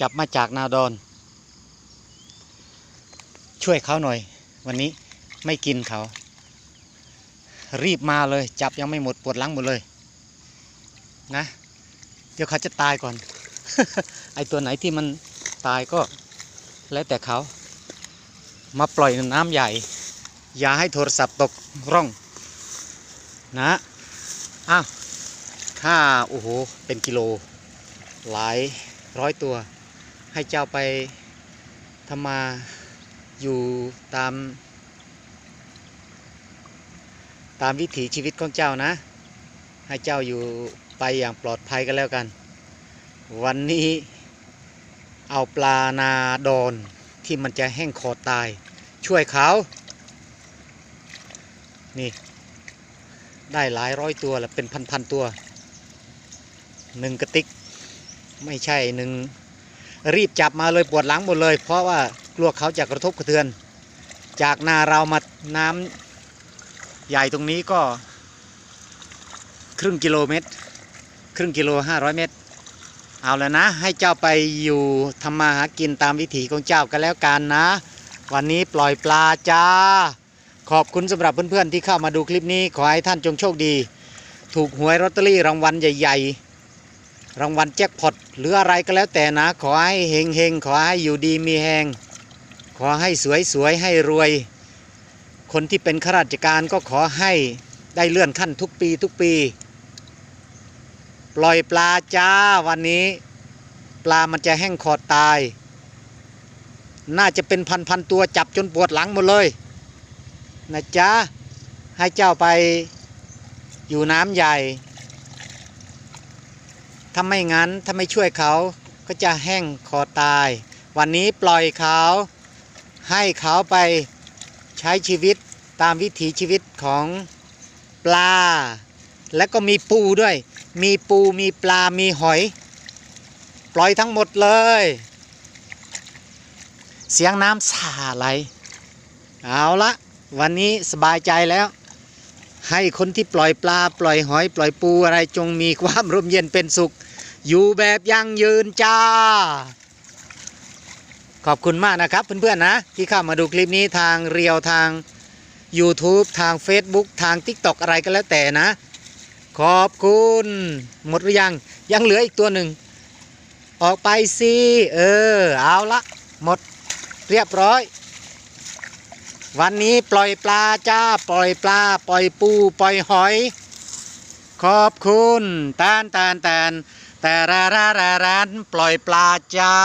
จับมาจากนาดอน ช่วยเขาหน่อย วันนี้ไม่กินเขา รีบมาเลย จับยังไม่หมดปวดหลังหมดเลย นะ เดี๋ยวเขาจะตายก่อน ไอตัวไหนที่มันตายก็แล้วแต่เขา มาปล่อยน้ำใหญ่ อย่าให้โทรศัพท์ตกร่อง นะอ้าวค่าโอ้โห เป็นกิโล หลายร้อยตัว ให้เจ้าไปทำมาอยู่ตาม ตามวิถีชีวิตของเจ้านะ ให้เจ้าอยู่ไปอย่างปลอดภัยก็แล้วกัน วันนี้เอาปลานาดอนที่มันจะแห้งคอตาย ช่วยเขา นี่ ได้หลายร้อยตัวแหละเป็นพันๆตัวหนึ่งกระติก ไม่ใช่หนึ่ง รีบจับมาเลยปวดหลังหมดเลย เพราะว่ากลัวเขาจะกระทบกระเทือน จากนาเรามาน้ำใหญ่ตรงนี้ก็ครึ่งกิโลเมตร ครึ่งกิโลห้าร้อยเมตร เอาแล้วนะ ให้เจ้าไปอยู่ทำมาหากินตามวิถีของเจ้ากันแล้วกันนะ วันนี้ปล่อยปลาจ้า ขอบคุณสำหรับเพื่อนๆที่เข้ามาดูคลิปนี้ ขอให้ท่านจงโชคดี ถูกหวยลอตเตอรี่รางวัลใหญ่ ๆ รางวัลแจ็คพอตหรืออะไรก็แล้วแต่นะ ขอให้เฮงเฮงขอให้อยู่ดีมีแหงขอให้สวยสวยให้รวย คนที่เป็นข้าราชการก็ขอให้ได้เลื่อนขั้นทุกปีทุกปี ปล่อยปลาจ้าวันนี้ ปลามันจะแห้งคอตาย น่าจะเป็นพันๆตัวจับจนปวดหลังหมดเลย นะจ๊ะ ให้เจ้าไปอยู่น้ำใหญ่ ถ้าไม่งั้นถ้าไม่ช่วยเขาก็จะแห้งคอตาย วันนี้ปล่อยเขาให้เขาไปใช้ชีวิตตามวิถีชีวิตของปลา และก็มีปูด้วย มีปูมีปลามีหอย ปล่อยทั้งหมดเลย เสียงน้ำสาไหลเอาละวันนี้สบายใจแล้ว ให้คนที่ปล่อยปลา ปล่อยหอย ปล่อยปูอะไรจงมีความร่มเย็นเป็นสุข อยู่แบบยั่งยืนจ้า ขอบคุณมากนะครับเพื่อนๆนะที่เข้ามาดูคลิปนี้ทางเรียวทาง YouTube ทาง Facebook ทาง TikTok อะไรก็แล้วแต่นะ ขอบคุณ หมดหรือยังยังเหลืออีกตัวหนึ่ง ออกไปสิเออ เอาละหมดเรียบร้อย วันนี้ปล่อยปลาจ้า ปล่อยปลา ปล่อยปู ปล่อยหอย ขอบคุณแตนแตนแตน แต่รารารารันปล่อยปลาจ้า